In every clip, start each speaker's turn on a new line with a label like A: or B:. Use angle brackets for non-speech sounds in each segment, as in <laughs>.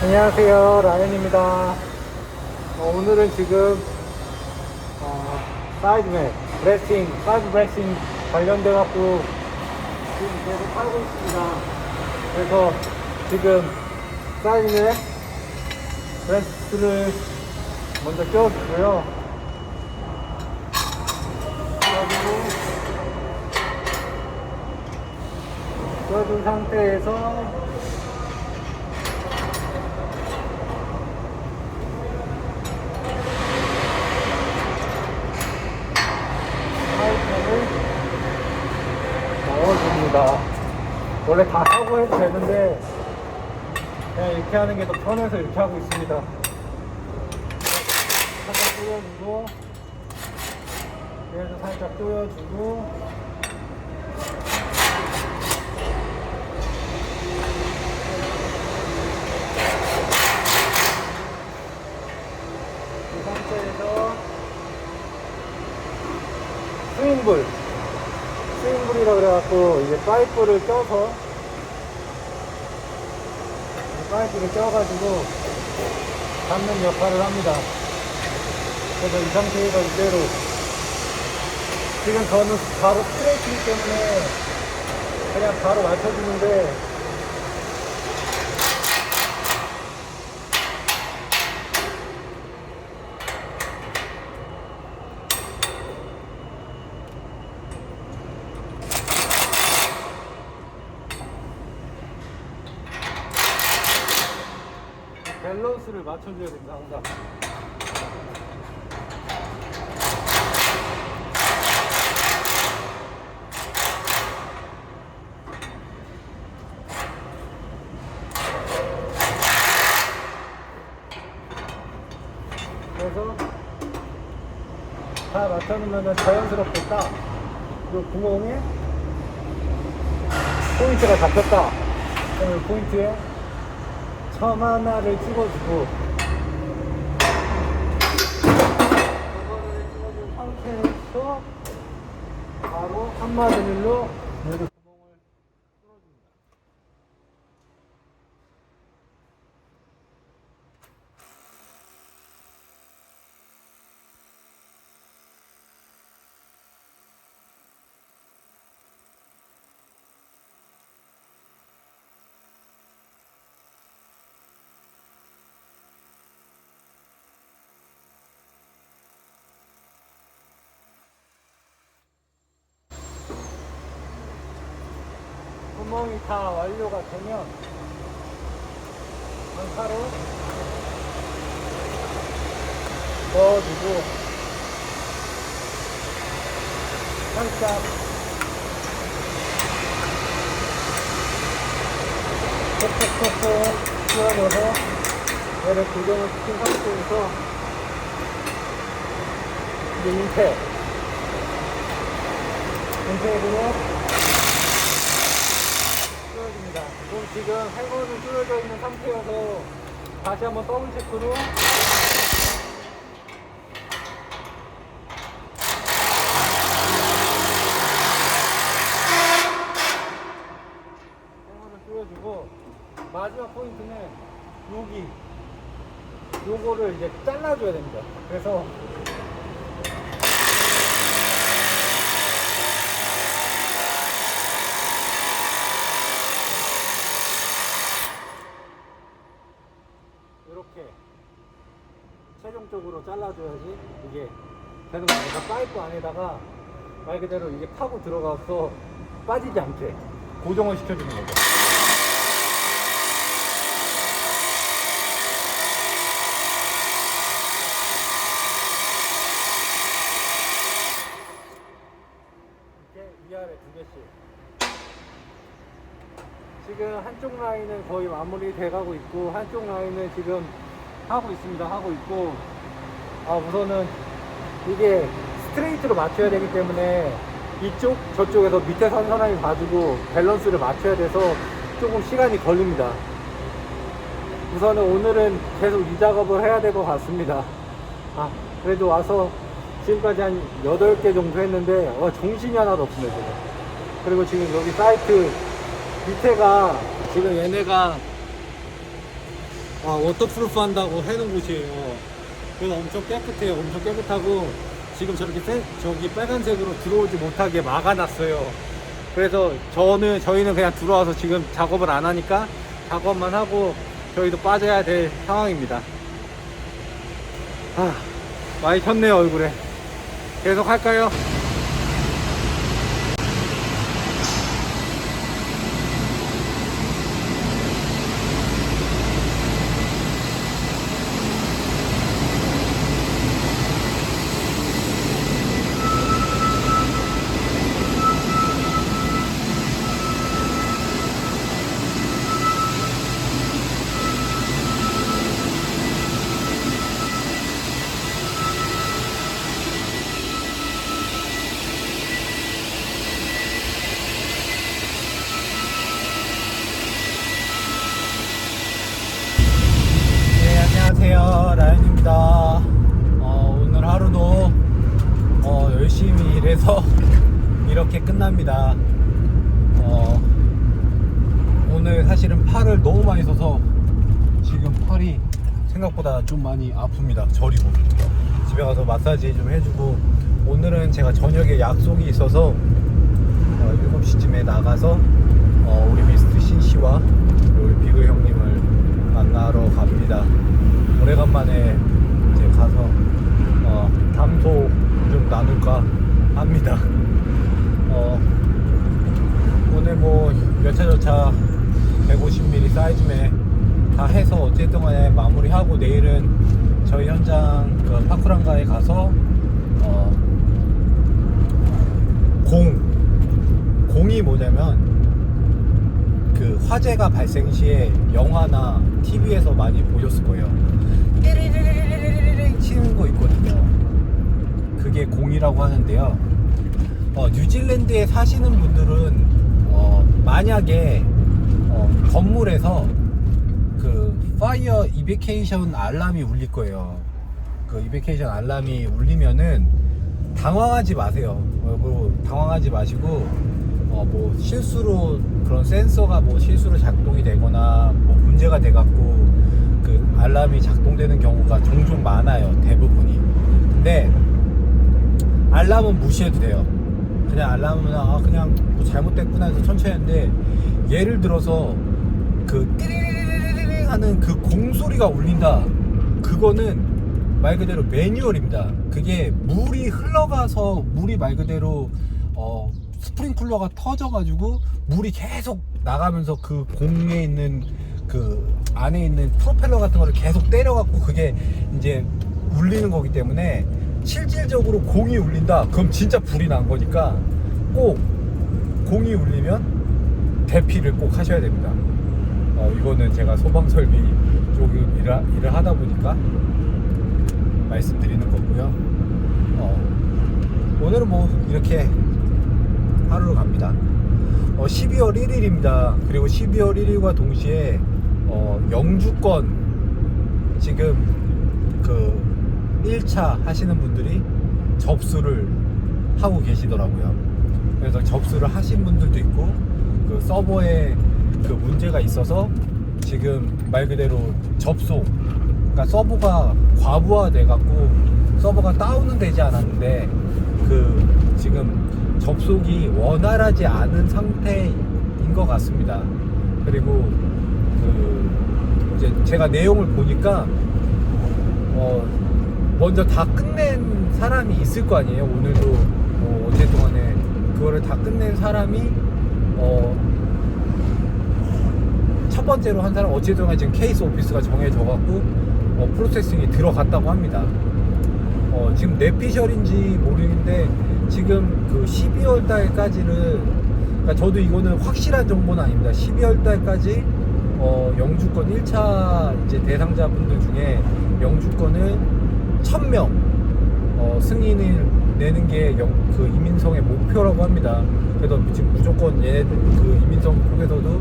A: 안녕하세요. 라연입니다. 어, 오늘은 지금 어, 사이드맨 브레싱 사이드 브레싱 관련돼 갖고 지금 계속 하고 있습니다. 그래서 지금 사이드맨 브레스를 먼저 껴주고요. 그리고 껴준 상태에서 파이프를 넣어줍니다. 원래 다 하고 해도 되는데 그냥 이렇게 하는 게 더 편해서 이렇게 하고 있습니다. 살짝 조여주고 그래서 살짝 조여주고 이 상태에서 스윙불 스윙불이라 그래갖고 이제 파이프를 껴서 이 파이프를 껴가지고 잡는 역할을 합니다. 그래서 이 상태에서 이대로 지금 저는 바로 스트레이트이기 때문에 그냥 바로 맞춰주는데 밸런스를 맞춰줘야 됩니다. 항상. 그래서 다 맞춰놓으면 자연스럽게 딱그 구멍에 포인트가 잡혔다. 그러면 포인트에 점 하나를 찍어주고 그거를 찍어준 상태에서 바로 한마디로 여기 구멍을 뚫어줍니다. 구멍이 다 완료가 되면 반사로 넣어주고 살짝 톡톡톡톡 씌워줘서 얘를 고정을 시킨 상태에서 이제 민폐 민폐로 뚫어 그럼 지금 해골은 뚫어져 있는 상태여서 다시 한번 더블 체크로 해골을 뚫어주고 마지막 포인트는 여기 요거를 이제 잘라줘야 됩니다. 그래서 이렇게 최종적으로 잘라줘야지 이게 되는. 그러니까 파이프 안에다가 말 그대로 이게 파고 들어가서 빠지지 않게 고정을 시켜주는 거죠. 이렇게 위아래 두 개씩. 지금 한쪽 라인은 거의 마무리 돼가고 있고 한쪽 라인은 지금 하고 있습니다 하고 있고 아 우선은 이게 스트레이트로 맞춰야 되기 때문에 이쪽 저쪽에서 밑에 선 사람이 봐주고 밸런스를 맞춰야 돼서 조금 시간이 걸립니다. 우선은 오늘은 계속 이 작업을 해야 될 것 같습니다. 아 그래도 와서 지금까지 한 8개 정도 했는데 어, 정신이 하나도 없습니다 지금. 그리고 지금 여기 사이트 밑에가 지금 얘네가 아, 워터프루프 한다고 해놓은 곳이에요. 그래서 엄청 깨끗해요. 엄청 깨끗하고 지금 저렇게 세- 저기 빨간색으로 들어오지 못하게 막아놨어요. 그래서 저는 저희는 그냥 들어와서 지금 작업을 안 하니까 작업만 하고 저희도 빠져야 될 상황입니다. 아, 많이 쳤네요 얼굴에. 계속 할까요? 생각보다 좀 많이 아픕니다. 저리고. 집에 가서 마사지 좀 해주고 오늘은 제가 저녁에 약속이 있어서 어, 7시쯤에 나가서 어, 우리 미스트 신 씨와 우리 비그 형님을 만나러 갑니다. 오래간만에 이제 가서 어, 담소 좀 나눌까 합니다. 어, 오늘 뭐 여차저차 150mm 사이즈매 다 해서 어쨌든 간에 마무리하고 내일은 저희 현장 그 파쿠란가에 가서 어, 공 공이 뭐냐면 그 화재가 발생 시에 영화나 TV에서 많이 보셨을 거예요. 띠리리리리리리 치는 거 있거든요. 그게 공이라고 하는데요. 어, 뉴질랜드에 사시는 분들은 어, 만약에 어, 건물에서 그 파이어 이베케이션 알람이 울릴 거예요. 그 이베케이션 알람이 울리면은 당황하지 마세요. 어, 뭐 당황하지 마시고 어, 뭐 실수로 그런 센서가 뭐 실수로 작동이 되거나 뭐 문제가 돼갖고 그 알람이 작동되는 경우가 종종 많아요. 대부분이. 근데 알람은 무시해도 돼요. 그냥 알람은 아 그냥 뭐 잘못됐구나 해서 천천히 했는데 예를 들어서 그공 소리가 울린다. 그거는 말 그대로 매뉴얼입니다. 그게 물이 흘러가서 물이 말 그대로 어 스프링클러가 터져가지고 물이 계속 나가면서 그 공에 있는 그 안에 있는 프로펠러 같은 거를 계속 때려갖고 그게 이제 울리는 거기 때문에 실질적으로 공이 울린다. 그럼 진짜 불이 난 거니까 꼭 공이 울리면 대피를 꼭 하셔야 됩니다. 어, 이거는 제가 소방 설비 조금 일을, 일을 하다 보니까 말씀드리는 거고요. 어, 오늘은 뭐 이렇게 하루를 갑니다. 어, 12월 1일입니다. 그리고 12월 1일과 동시에 어, 영주권 지금 그 1차 하시는 분들이 접수를 하고 계시더라고요. 그래서 접수를 하신 분들도 있고 그 서버에 그 문제가 있어서 지금 말 그대로 접속 그러니까 서버가 과부하돼 갖고 서버가 다운은 되지 않았는데 그 지금 접속이 원활하지 않은 상태인 것 같습니다. 그리고 그 이제 제가 내용을 보니까 어 먼저 다 끝낸 사람이 있을 거 아니에요. 오늘도 어 어쨌든 간에 그거를 다 끝낸 사람이 어첫 번째로 한 사람 간에 지금 케이스 오피스가 정해져 갖고 어, 프로세싱이 들어갔다고 합니다. 어, 지금 내피셜인지 모르겠는데 지금 그 12월 달까지는 그러니까 저도 이거는 확실한 정보는 아닙니다. 12월 달까지 어, 영주권 1차 이제 대상자분들 중에 영주권을 1000명 어, 승인을 내는 게 그 이민성의 목표라고 합니다. 그래서 지금 무조건 얘네들 그 이민성 쪽에서도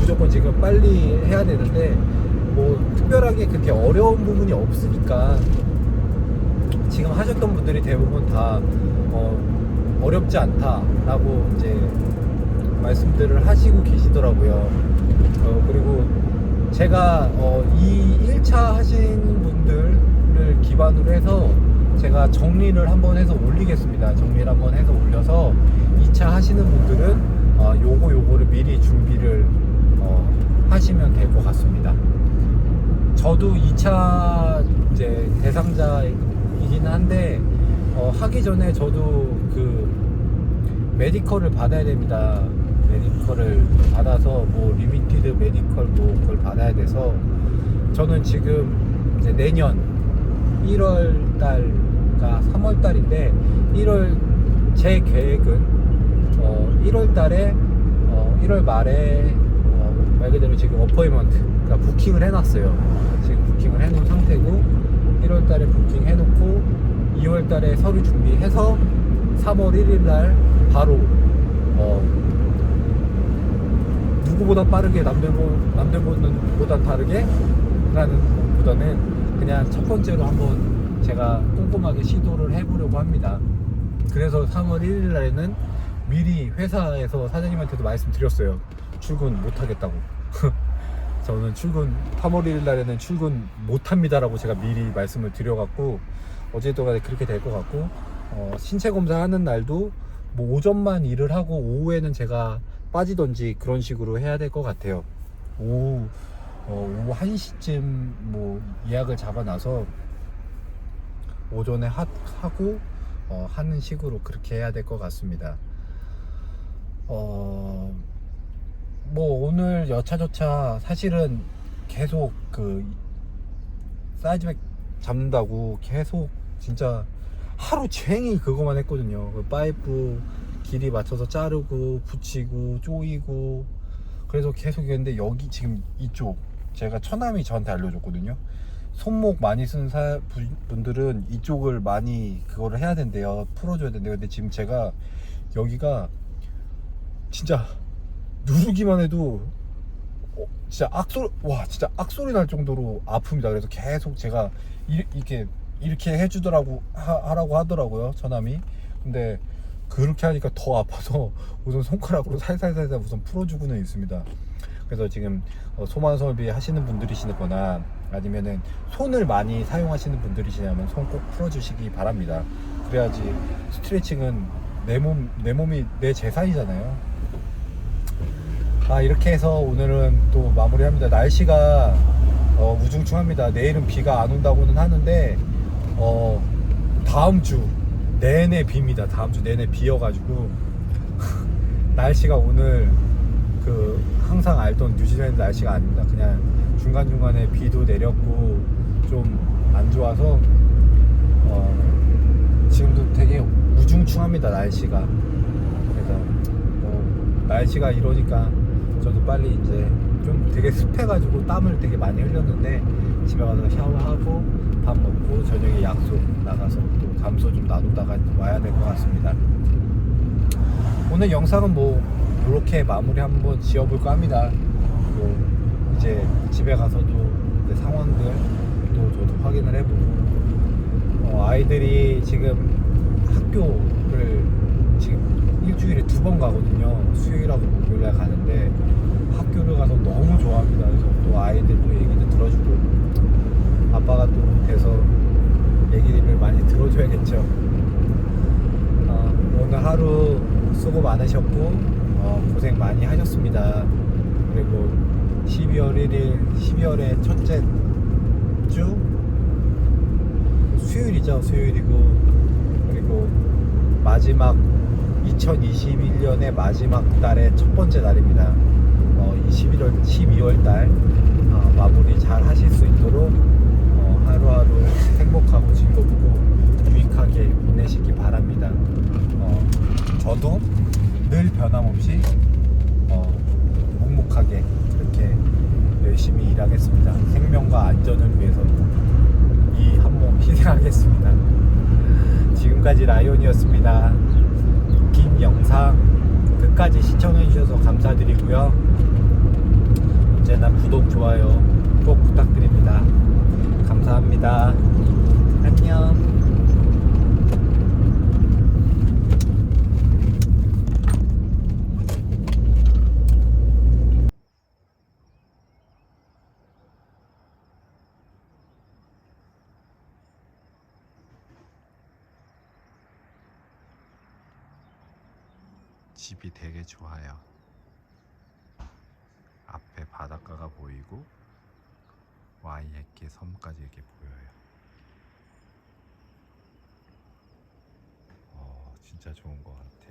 A: 무조건 지금 빨리 해야 되는데 뭐 특별하게 그렇게 어려운 부분이 없으니까 지금 하셨던 분들이 대부분 다 어, 어렵지 않다라고 이제 말씀들을 하시고 계시더라고요. 어, 그리고 제가 어, 이 1차 하신 분들을 기반으로 해서 제가 정리를 한번 해서 올리겠습니다. 정리를 한번 해서 올려서 2차 하시는 분들은 어, 요거 요거를 미리 준비를 어, 하시면 될 것 같습니다. 저도 2차 이제 대상자이기는 한데 어, 하기 전에 저도 그 메디컬을 받아야 됩니다. 메디컬을 받아서 뭐 리미티드 메디컬 뭐 그걸 받아야 돼서 저는 지금 이제 내년 1월 달 가 3월 달인데 1월 제 계획은 어 1월 달에 어 1월 말에 어, 말 그대로 지금 어포이먼트 그러니까 부킹을 해놨어요. 지금 부킹을 해놓은 상태고 1월 달에 부킹 해놓고 2월 달에 서류 준비해서 3월 1일 날 바로 어 누구보다 빠르게 남들보 남들보다 다르게 라는 것보다는 그냥 첫 번째로 한번 제가 꼼꼼하게 시도를 해보려고 합니다. 그래서 3월 1일 날에는 미리 회사에서 사장님한테도 말씀드렸어요. 출근 못 하겠다고. <laughs> 저는 출근 3월 1일 날에는 출근 못 합니다라고 제가 미리 말씀을 드려갖고 어제도 그렇게 될 것 같고 어, 신체 검사 하는 날도 뭐 오전만 일을 하고 오후에는 제가 빠지던지 그런 식으로 해야 될 것 같아요. 오후 어, 오후 1시쯤 뭐 예약을 잡아놔서 오전에 하, 하고 어, 하는 식으로 그렇게 해야 될 것 같습니다. 어, 뭐 오늘 여차저차 사실은 계속 그 사이즈백 잡는다고 계속 진짜 하루 종일 그거만 했거든요. 그 파이프 길이 맞춰서 자르고 붙이고 조이고 그래서 계속 했는데 여기 지금 이쪽 제가 처남이 저한테 알려줬거든요. 손목 많이 쓰는 사, 분- 분들은 이쪽을 많이 그거를 해야 된대요. 풀어줘야 된대요. 근데 지금 제가 여기가 진짜 누르기만 해도 어, 진짜 악소리 와 진짜 악소리 날 정도로 아픕니다. 그래서 계속 제가 이, 이렇게 이렇게 해주더라고 하, 라고 하더라고요 처남이. 근데 그렇게 하니까 더 아파서 <laughs> 우선 손가락으로 살살살살 우선 풀어주고는 있습니다. 그래서 지금 어, 소만 설비 하시는 분들이시거나 아니면은 손을 많이 사용하시는 분들이시냐면 손 꼭 풀어주시기 바랍니다. 그래야지 스트레칭은 내 몸 내 몸이 내 재산이잖아요. 아 이렇게 해서 오늘은 또 마무리합니다. 날씨가 어, 우중충합니다. 내일은 비가 안 온다고는 하는데 어, 다음 주 내내 비입니다. 다음 주 내내 비여가지고 <laughs> 날씨가 오늘 그 항상 알던 뉴질랜드 날씨가 아닙니다. 그냥 중간 중간에 비도 내렸고 좀 안 좋아서 어, 지금도 되게 우중충합니다. 날씨가 그래서 뭐 날씨가 이러니까 저도 빨리 이제 좀 되게 습해가지고 땀을 되게 많이 흘렸는데 집에 가서 샤워하고 밥 먹고 저녁에 약속 나가서 또 감소 좀 나누다가 와야 될 것 같습니다. 오늘 영상은 뭐 이렇게 마무리 한번 지어볼까 합니다. 뭐 이제 집에 가서도 이제 상황들 또 저도 확인을 해보고 어, 아이들이 지금 학교를 지금 일주일에 두 번 가거든요. 수요일하고 목요일에 가는데 학교를 가서 너무 좋아합니다. 그래서 또 아이들도 얘기도 들어주고 아빠가 또 돼서 얘기를 많이 들어줘야겠죠. 어, 오늘 하루 수고 많으셨고 어, 고생 많이 하셨습니다. 그리고 12월 1일 12월의 첫째 주 수요일이죠. 수요일이고 그리고 마지막 2021년의 마지막 달의 첫 번째 날입니다. 어, 이 11월 12월 달 어, 마무리 잘 하실 수 있도록 어, 하루하루 행복하고 즐겁고 유익하게 보내시기 바랍니다. 어, 저도 늘 변함없이 어, 묵묵하게 열심히 일하겠습니다. 생명과 안전을 위해서 이 한몸 희생하겠습니다. 지금까지 라이온이었습니다. 긴 영상 끝까지 시청해주셔서 감사드리고요. 언제나 구독, 좋아요 꼭 부탁드립니다. 감사합니다. 안녕.
B: 집이 되게 좋아요. 앞에 바닷가가 보이고 와이에케 섬까지 이렇게 보여요. 어, 진짜 좋은 것 같아요.